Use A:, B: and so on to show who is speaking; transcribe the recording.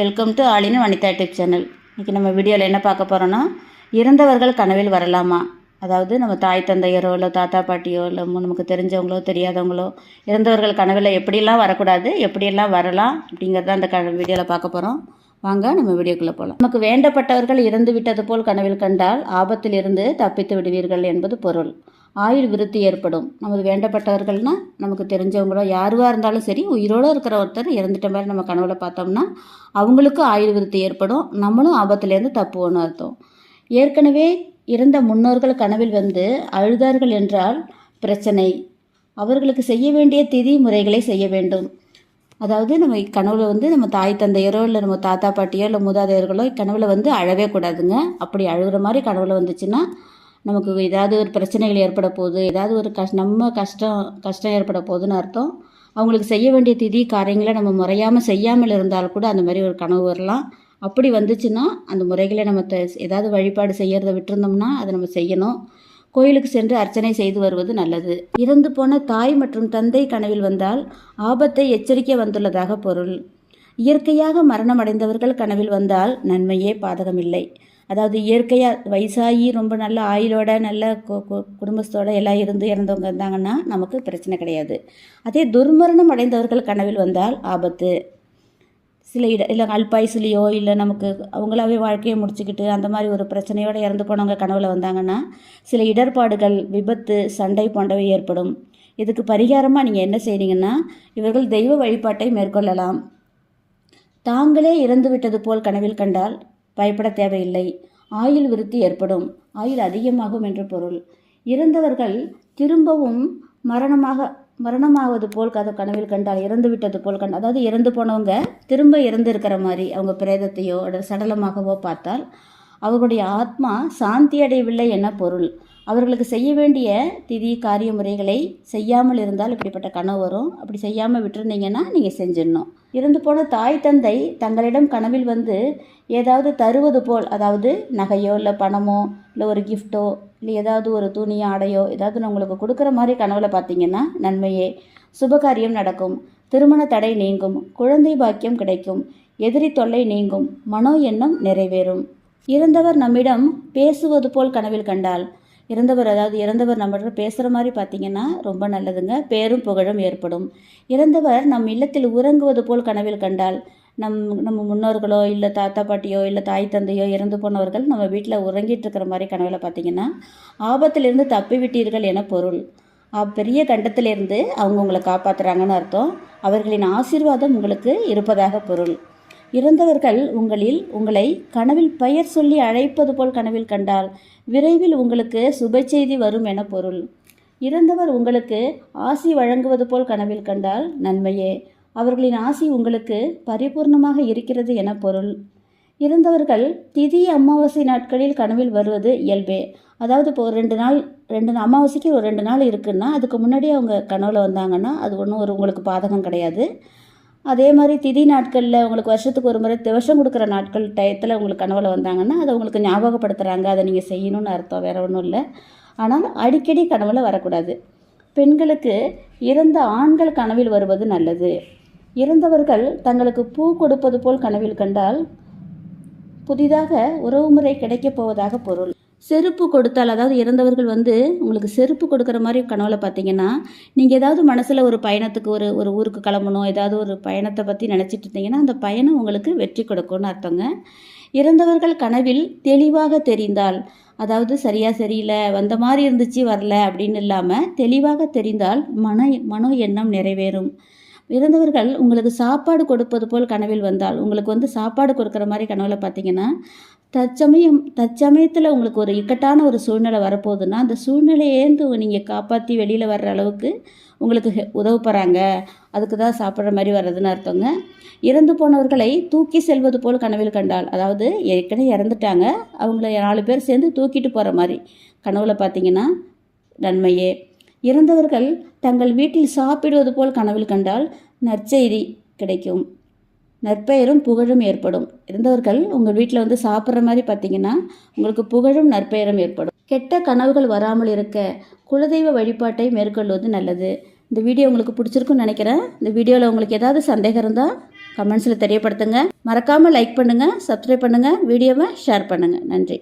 A: Welcome to ஆலின் Vanitha tip channel இன்றைக்கி நம்ம வீடியோவில் என்ன பார்க்க போகிறோன்னா இறந்தவர்கள் கனவில் வரலாமா? அதாவது நம்ம தாய் தந்தையரோ இல்லை தாத்தா பாட்டியோ இல்லை நமக்கு தெரிஞ்சவங்களோ தெரியாதவங்களோ இறந்தவர்கள் கனவில் எப்படியெல்லாம் வரக்கூடாது எப்படியெல்லாம் வரலாம் அப்படிங்கிறத அந்த க வீடியோவில் பார்க்க போகிறோம் வாங்க நம்ம வீடியோக்குள்ளே போகலாம் நமக்கு வேண்டப்பட்டவர்கள் இறந்து விட்டது போல் கனவில் கண்டால் ஆபத்தில் இருந்து தப்பித்து விடுவீர்கள் என்பது பொருள். ஆயுள் விருத்தி ஏற்படும். நமது வேண்டப்பட்டவர்கள்னா நமக்கு தெரிஞ்சவங்களோ யாருவாக இருந்தாலும் சரி உயிரோடு இருக்கிற ஒருத்தர் இறந்துட்ட மாதிரி நம்ம கனவுல பார்த்தோம்னா அவங்களுக்கும் ஆயுள் விருத்தி ஏற்படும். நம்மளும் ஆபத்துலேருந்து தப்புவோன்னு அர்த்தம். ஏற்கனவே இறந்த முன்னோர்கள் கனவில் வந்து அழுதார்கள் என்றால் பிரச்சனை. அவர்களுக்கு செய்ய வேண்டிய திதி முறைகளை செய்ய வேண்டும். அதாவது நம்ம கனவுல வந்து நம்ம தாய் தந்தையரோ இல்லை நம்ம தாத்தா பாட்டியோ இல்லை மூதாதையர்களோ கனவுல வந்து அழவே கூடாதுங்க. அப்படி அழுகிற மாதிரி கனவுல வந்துச்சுன்னா நமக்கு ஏதாவது ஒரு பிரச்சனைகள் ஏற்பட போகுது ஏதாவது ஒரு கஷ் நம்ம கஷ்டம் கஷ்டம் ஏற்பட போகுதுன்னு அர்த்தம். அவங்களுக்கு செய்ய வேண்டிய திதி காரியங்களை நம்ம முறையாமல் செய்யாமல் இருந்தால் கூட அந்த மாதிரி ஒரு கனவு வரலாம். அப்படி வந்துச்சுன்னா அந்த முறைகளை நம்ம ஏதாவது வழிபாடு செய்யறதை விட்டுருந்தோம்னா அதை நம்ம செய்யணும். கோயிலுக்கு சென்று அர்ச்சனை செய்து வருவது நல்லது. இறந்து போன தாய் மற்றும் தந்தை கனவில் வந்தால் ஆபத்தை எச்சரிக்கை வந்துள்ளதாக பொருள். இயற்கையாக மரணம் அடைந்தவர்கள் கனவில் வந்தால் நன்மையே பாதகமில்லை. அதாவது இயற்கையாக வயசாகி ரொம்ப நல்ல ஆயுளோட நல்ல கு- கு- எல்லாம் இருந்து இறந்தவங்க இருந்தாங்கன்னா நமக்கு பிரச்சனை கிடையாது. அதே துர்மரணம் அடைந்தவர்கள் கனவில் வந்தால் ஆபத்து. சில இட இல்லை அல்பாயுசுலேயோ இல்லை நமக்கு அவங்களாவே வாழ்க்கையை முடிச்சுக்கிட்டு அந்த மாதிரி ஒரு பிரச்சனையோடு இறந்து போனவங்க கனவுல வந்தாங்கன்னா சில இடர்பாடுகள் விபத்து சண்டை போன்றவை ஏற்படும். இதுக்கு பரிகாரமாக நீங்கள் என்ன செய்கிறீங்கன்னா இவர்கள் தெய்வ வழிபாட்டை மேற்கொள்ளலாம். தாங்களே இறந்து விட்டது போல் கனவில் கண்டால் பயப்பட தேவையில்லை. ஆயுள் விருத்தி ஏற்படும். ஆயுள் அதிகமாகும் என்று பொருள். இறந்தவர்கள் திரும்பவும் மரணமாக மரணமாவது போல் கதை கனவில் கண்டால் இறந்து விட்டது போல் கண்ட அதாவது இறந்து போனவங்க திரும்ப இறந்து இருக்கிற மாதிரி அவங்க பிரேதத்தையோ அல்லது சடலமாகவோ பார்த்தால் அவர்களுடைய ஆத்மா சாந்தி அடையவில்லை என பொருள். அவர்களுக்கு செய்ய வேண்டிய திதி காரிய முறைகளை செய்யாமல் இருந்தால் இப்படிப்பட்ட கனவு வரும். அப்படி செய்யாமல் விட்டுருந்தீங்கன்னா நீங்கள் செஞ்சிடணும். இறந்து போன தாய் தந்தை தங்களிடம் கனவில் வந்து ஏதாவது தருவது போல் அதாவது நகையோ இல்லை பணமோ இல்லை ஒரு கிஃப்ட்டோ இல்லை ஏதாவது ஒரு துணி ஆடையோ ஏதாவது நான் உங்களுக்கு கொடுக்குற மாதிரி கனவுல பார்த்தீங்கன்னா நன்மையே. சுபகாரியம் நடக்கும். திருமண தடை நீங்கும். குழந்தை பாக்கியம் கிடைக்கும். எதிரி தொல்லை நீங்கும். மனோ எண்ணம் நிறைவேறும். இறந்தவர் நம்மிடம் பேசுவது போல் கனவில் கண்டால் இறந்தவர் அதாவது இறந்தவர் நம்மகிட்ட பேசுகிற மாதிரி பார்த்தீங்கன்னா ரொம்ப நல்லதுங்க. பேரும் புகழும் ஏற்படும். இறந்தவர் நம் இல்லத்தில் உறங்குவது போல் கனவில் கண்டால் நம் நம்ம முன்னோர்களோ இல்லை தாத்தா பாட்டியோ இல்லை தாய் தந்தையோ இறந்து போனவர்கள் நம்ம வீட்டில் உறங்கிட்டு இருக்கிற மாதிரி கனவில் பார்த்தீங்கன்னா ஆபத்திலிருந்து தப்பி விட்டீர்கள் என பொருள். பெரிய கண்டத்திலிருந்து அவங்க உங்களை காப்பாற்றுறாங்கன்னு அர்த்தம். அவர்களின் ஆசீர்வாதம் உங்களுக்கு இருப்பதாக பொருள். இறந்தவர்கள் உங்களில் உங்களை கனவில் பெயர் சொல்லி அழைப்பது போல் கனவில் கண்டால் விரைவில் உங்களுக்கு சுப செய்தி வரும் என பொருள். இறந்தவர் உங்களுக்கு ஆசி வழங்குவது போல் கனவில் கண்டால் நன்மையே. அவர்களின் ஆசி உங்களுக்கு பரிபூர்ணமாக இருக்கிறது என பொருள். இறந்தவர்கள் திதி அமாவாசை நாட்களில் கனவில் வருவது இயல்பே. அதாவது இப்போ ஒரு ரெண்டு நாள் ரெண்டு அமாவாசைக்கு ஒரு ரெண்டு நாள் இருக்குன்னா அதுக்கு முன்னாடியே அவங்க கனவில் வந்தாங்கன்னா அது ஒன்றும் ஒரு உங்களுக்கு பாதகம் கிடையாது. அதே மாதிரி திதி நாட்களில் உங்களுக்கு வருஷத்துக்கு ஒரு முறை திவசம் கொடுக்குற நாட்கள் டயத்தில் உங்களுக்கு கனவுல வந்தாங்கன்னா அதை உங்களுக்கு ஞாபகப்படுத்துகிறாங்க அதை நீங்கள் செய்யணும்னு அர்த்தம் வேறு ஒன்றும் இல்லை. ஆனால் அடிக்கடி கனவுல வரக்கூடாது. பெண்களுக்கு இறந்த ஆண்கள் கனவில் வருவது நல்லது. இறந்தவர்கள் தங்களுக்கு பூ கொடுப்பது போல் கனவில் கண்டால் புதிதாக உறவுமுறை கிடைக்கப் போவதாக பொருள். செருப்பு கொடுத்தால் அதாவது இறந்தவர்கள் வந்து உங்களுக்கு செருப்பு கொடுக்குற மாதிரி கனவுல பார்த்தீங்கன்னா நீங்கள் ஏதாவது மனசில் ஒரு பயணத்துக்கு ஒரு ஒரு ஊருக்கு கிளம்பணும் ஏதாவது ஒரு பயணத்தை பற்றி நினச்சிட்டு இருந்தீங்கன்னா அந்த பயணம் உங்களுக்கு வெற்றி கொடுக்கும்னு அர்த்தங்க. இறந்தவர்கள் கனவில் தெளிவாக தெரிந்தால் அதாவது சரியாக சரியில்லை வந்த மாதிரி இருந்துச்சு வரல அப்படின்னு இல்லாமல் தெளிவாக தெரிந்தால் மன மனோ எண்ணம் நிறைவேறும். இறந்தவர்கள் உங்களுக்கு சாப்பாடு கொடுப்பது போல் கனவில் வந்தால் உங்களுக்கு வந்து சாப்பாடு கொடுக்குற மாதிரி கனவில் பார்த்தீங்கன்னா தற்சமயம் தற்சமயத்தில் உங்களுக்கு ஒரு இக்கட்டான ஒரு சூழ்நிலை வரப்போகுதுன்னா அந்த சூழ்நிலையேந்து நீங்கள் காப்பாற்றி வெளியில் வர்ற அளவுக்கு உங்களுக்கு ஹெ- போகிறாங்க அதுக்கு தான் சாப்பிட்ற மாதிரி வர்றதுன்னு அர்த்தங்க. இறந்து போனவர்களை தூக்கி செல்வது போல் கனவில் கண்டால் அதாவது ஏற்கனவே இறந்துட்டாங்க அவங்கள நாலு பேர் சேர்ந்து தூக்கிட்டு போகிற மாதிரி கனவில் பார்த்தீங்கன்னா நன்மையே. இறந்தவர்கள் தங்கள் வீட்டில் சாப்பிடுவது போல் கனவில் கண்டால் நற்செய்தி கிடைக்கும். நற்பெயரும் புகழும் ஏற்படும். இருந்தவர்கள் உங்கள் வீட்டில் வந்து சாப்பிட்ற மாதிரி பார்த்தீங்கன்னா உங்களுக்கு புகழும் நற்பெயரும் ஏற்படும். கெட்ட கனவுகள் வராமல் இருக்க குலதெய்வ வழிபாட்டை மேற்கொள்வது நல்லது. இந்த வீடியோ உங்களுக்கு பிடிச்சிருக்குன்னு நினைக்கிறேன். இந்த வீடியோவில் உங்களுக்கு ஏதாவது சந்தேகம் இருந்தால் கமெண்ட்ஸில் தெரியப்படுத்துங்க. மறக்காமல் லைக் பண்ணுங்கள் சப்ஸ்கிரைப் பண்ணுங்கள் வீடியோவை ஷேர் பண்ணுங்கள் நன்றி.